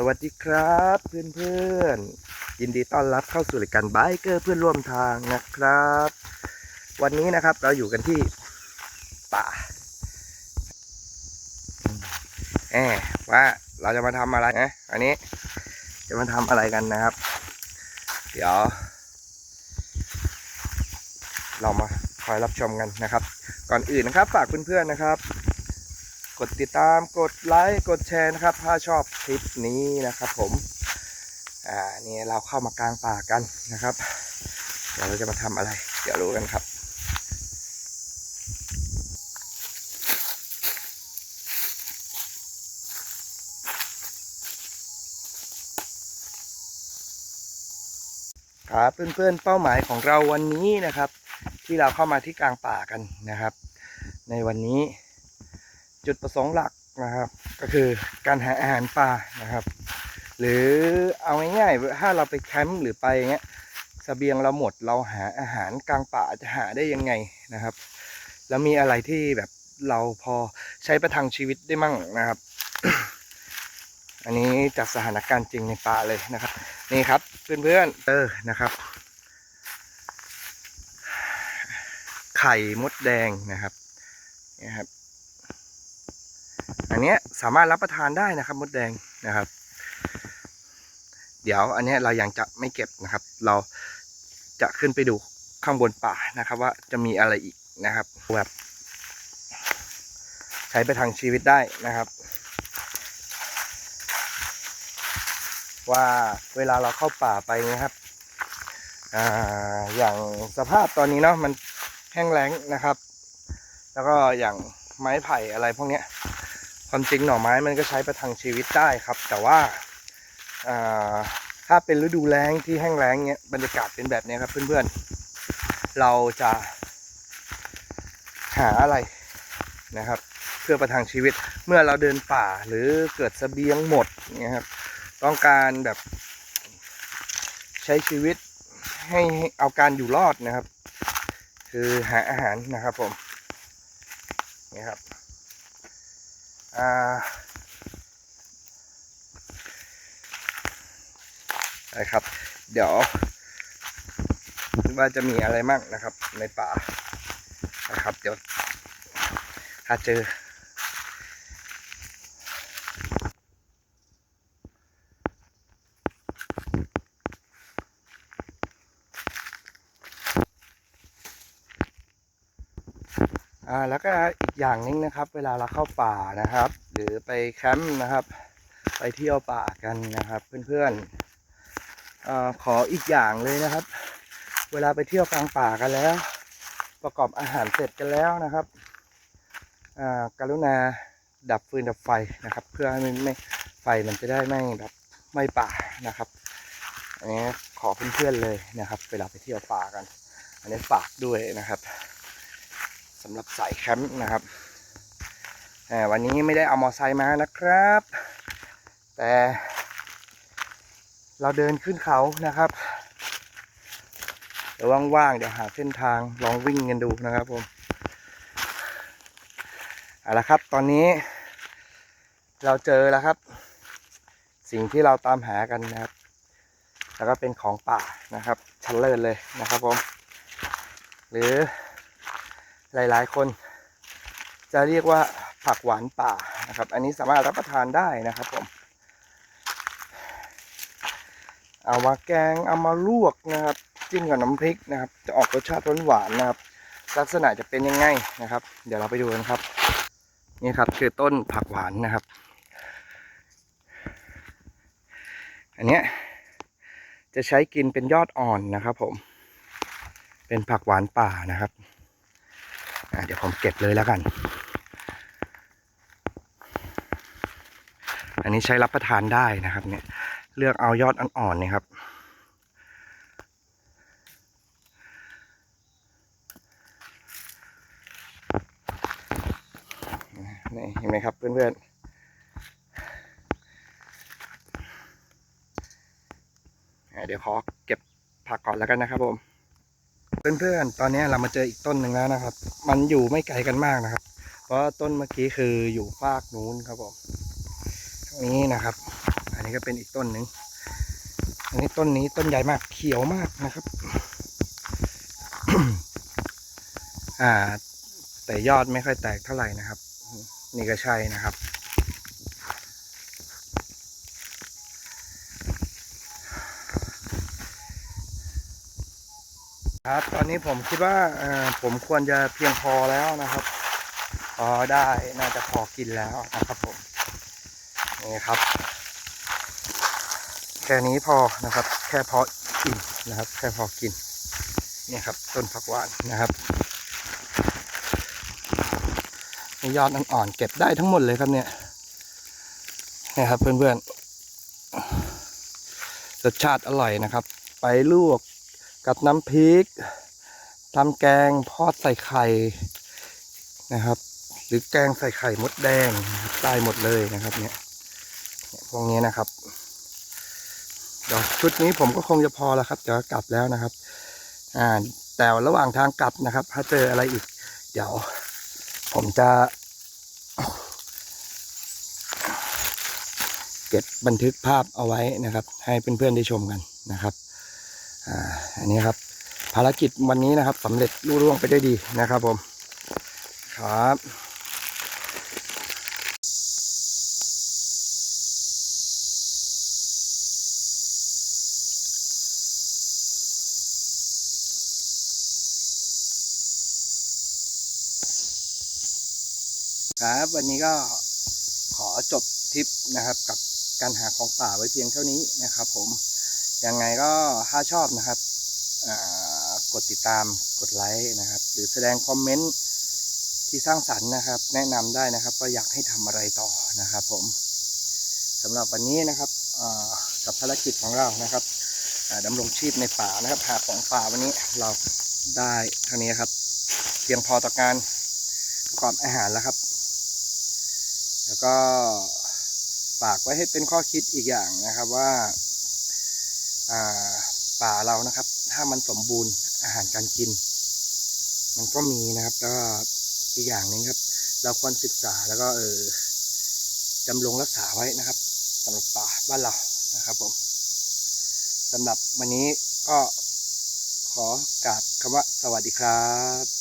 สวัสดีครับเพื่อนๆยินดีต้อนรับเข้าสู่รายการไบเกอร์เพื่อนร่วมทางนะครับ วันนี้นะครับเราอยู่กันที่ป่าแอบว่าเราจะมาทำอะไรนะอันนี้จะมาทำอะไรกันนะครับ เดี๋ยว เรามาคอยรับชมกันนะครับ ก่อนอื่นนะครับ ฝากเพื่อนๆนะครับ กดติดตามกดไลค์กดแชร์นะครับ ถ้าชอบคลิปนี้นะครับผมอ่านี่เราเข้ามากลางป่ากันนะครับเดี๋ยวเราจะมาทำอะไร เดี๋ยวรู้กันครับครับเพื่อนๆเป้าหมายของเราวันนี้นะครับ ที่เราเข้ามาที่กลางป่ากันนะครับ ในวันนี้ จุดประสงค์หลักนะครับ ก็คือการหาอาหารป่านะครับ หรือเอาง่ายๆถ้าเราไปแคมป์หรือไปอย่างเงี้ยเสบียงเราหมดเราหาอาหารกลางป่าจะหาได้ยังไงนะครับ แล้วมีอะไรที่แบบเราพอใช้ประทังชีวิตได้มั่งนะครับ อันนี้จากสถานการณ์จริงในป่าเลยนะครับ นี่ครับเพื่อนๆเออนะครับ ไข่มดแดงนะครับนี่ครับ อันนี้สามารถรับประทานได้นะครับมดแดงนะครับ เดี๋ยวอันนี้เรายังจะไม่เก็บนะครับ เราจะขึ้นไปดูข้างบนป่านะครับ ว่าจะมีอะไรอีกนะครับแบบใช้ไปทางชีวิตได้นะครับ ว่าเวลาเราเข้าป่าไปนะครับออย่างสภาพตอนนี้เนาะมันแห้งแล้งนะครับ แล้วก็อย่างไม้ไผ่อะไรพวกเนี้ย ความจริงหน่อไม้มันก็ใช้ประทังชีวิตได้ครับ แต่ว่าถ้าเป็นฤดูแล้งที่แห้งแล้งเนี้ยบรรยากาศเป็นแบบนี้ครับเพื่อนๆ เราจะหาอะไรนะครับ เพื่อประทังชีวิตเมื่อเราเดินป่าหรือเกิดเสบียงหมดเนี้ยครับต้องการแบบใช้ชีวิตให้ให้เอาการอยู่รอดนะครับ คือหาอาหารนะครับผมนี่ครับ อ่ครับ เดี๋ยวว่าจะมีอะไรมั่งนะครับในป่านะครับ เดี๋ยวถ้าเจอ อ่าแล้วก็อีกอย่างนึงนะครับ เวลาเราเข้าป่านะครับ หรือไปแคมป์นะครับ ไปเที่ยวป่ากันนะครับ เพื่อนๆอขออีกอย่างเลยนะครับ เวลาไปเที่ยวกลางป่ากันแล้ว ประกอบอาหารเสร็จกันแล้วนะครับอ่ากรุณาดับฟืนดับไฟนะครับ เพื่อให้มันไม่ไฟมันจะได้ไม่แบบไม่ป่านะครับอันนี้ขอเพื่อนๆเลยนะครับ เวลาไปเที่ยวป่ากัน อันนี้ฝากด้วยนะครับ สำหรับสายแคมป์นะครับวันนี้ไม่ได้เอามอไซค์มานะครับ แต่เราเดินขึ้นเขานะครับเดี๋ยวว่างๆเดี๋ยวหาเส้นทางลองวิ่งกันดูนะครับผมเอาละครับตอนนี้เราเจอแล้วครับ สิ่งที่เราตามหากันนะครับ แล้วก็เป็นของป่านะครับ ชั้นเลิศเลยนะครับผมหรือ หลายๆ คน จะเรียกว่าผักหวานป่านะครับ อันนี้สามารถรับประทานได้นะครับผม เอามาแกงเอามาลวกนะครับ จิ้มกับน้ำพริกนะครับ จะออกรสชาติหวานๆนะครับ ลักษณะจะเป็นยังไงนะครับ เดี๋ยวเราไปดูกันครับ นี่ครับคือต้นผักหวานนะครับ อันเนี้ยจะใช้กินเป็นยอดอ่อนนะครับผม เป็นผักหวานป่านะครับ เดี๋ยวผมเก็บเลยแล้วกัน อันนี้ใช้รับประทานได้นะครับ เนี่ย เลือกเอายอดอ่อนๆนี่ครับนี่เห็นไหมครับเพื่อนๆ เดี๋ยวขอเก็บผักก่อนแล้วกันนะครับผม เพื่อนๆ ตอนนี้เรามาเจออีกต้นหนึ่งแล้วนะครับ มันอยู่ไม่ไกลกันมากนะครับ เพราะต้นเมื่อกี้คืออยู่ฟากนู้นครับผมตรงนี้นะครับ อันนี้ก็เป็นอีกต้นหนึ่ง อันนี้ต้นนี้ต้นใหญ่มากเขียวมากนะครับ อ่า แต่ยอดไม่ค่อยแตกเท่าไหร่นะครับ นี่ก็ใช่นะครับ ครับ ตอนนี้ผมคิดว่าผมควรจะเพียงพอแล้วนะครับพอได้น่าจะพอกินแล้วนะครับผมนี่ครับ แค่นี้พอนะครับ แค่พอกินนะครับ แค่พอกินเนี่ยครับ ต้นผักหวานนะครับนี่ยอดอ่อนๆเก็บได้ทั้งหมดเลยครับเนี่ยนี่ครับเพื่อนๆรสชาติอร่อยนะครับ ไปลวก กับน้ำพริกทำแกงทอดใส่ไข่นะครับ หรือแกงใส่ไข่มดแดงนะครับได้หมดเลยนะครับเนี่ยเนี่ยพวกนี้นะครับเดี๋ยวชุดนี้ผมก็คงจะพอแล้วครับเดี๋ยวกลับแล้วนะครับ อ่าแต่ระหว่างทางกลับนะครับ ถ้าเจออะไรอีก เดี๋ยว ผมจะ เก็บบันทึกภาพเอาไว้นะครับ ให้เพื่อนๆได้ชมกันนะครับ อ่าอันนี้ครับ ภารกิจวันนี้นะครับสำเร็จรุ่ร่วงไปได้ดีนะครับผม ครับครับวันนี้ก็ขอจบทริปนะครับกับการหาของป่าไว้เพียงเท่านี้นะครับผม ยังไงก็ถ้าชอบนะครับกดติดตามกดไลค์นะครับ หรือแสดงคอมเมนต์ที่สร้างสรรค์นะครับ แนะนำได้นะครับว่าอยากให้ทำอะไรต่อนะครับ ผมสำหรับวันนี้นะครับกับภารกิจของเรานะครับดำรงชีพในป่านะครับหาของป่าวันนี้เราได้เท่านี้ครับ เพียงพอต่อการประกอบอาหารแล้วครับ แล้วก็ฝากไว้ให้เป็นข้อคิดอีกอย่างนะครับว่า ป่าเรานะครับ ถ้ามันสมบูรณ์อาหารการกิน มันก็มีนะครับ แล้วก็อีกอย่างหนึงครับ เราควรศึกษาแล้วก็เออดำรงรักษาไว้นะครับสำหรับป่าบ้านเรานะครับผมสำหรับวันนี้ก็ขอกราบคำว่าสวัสดีครับ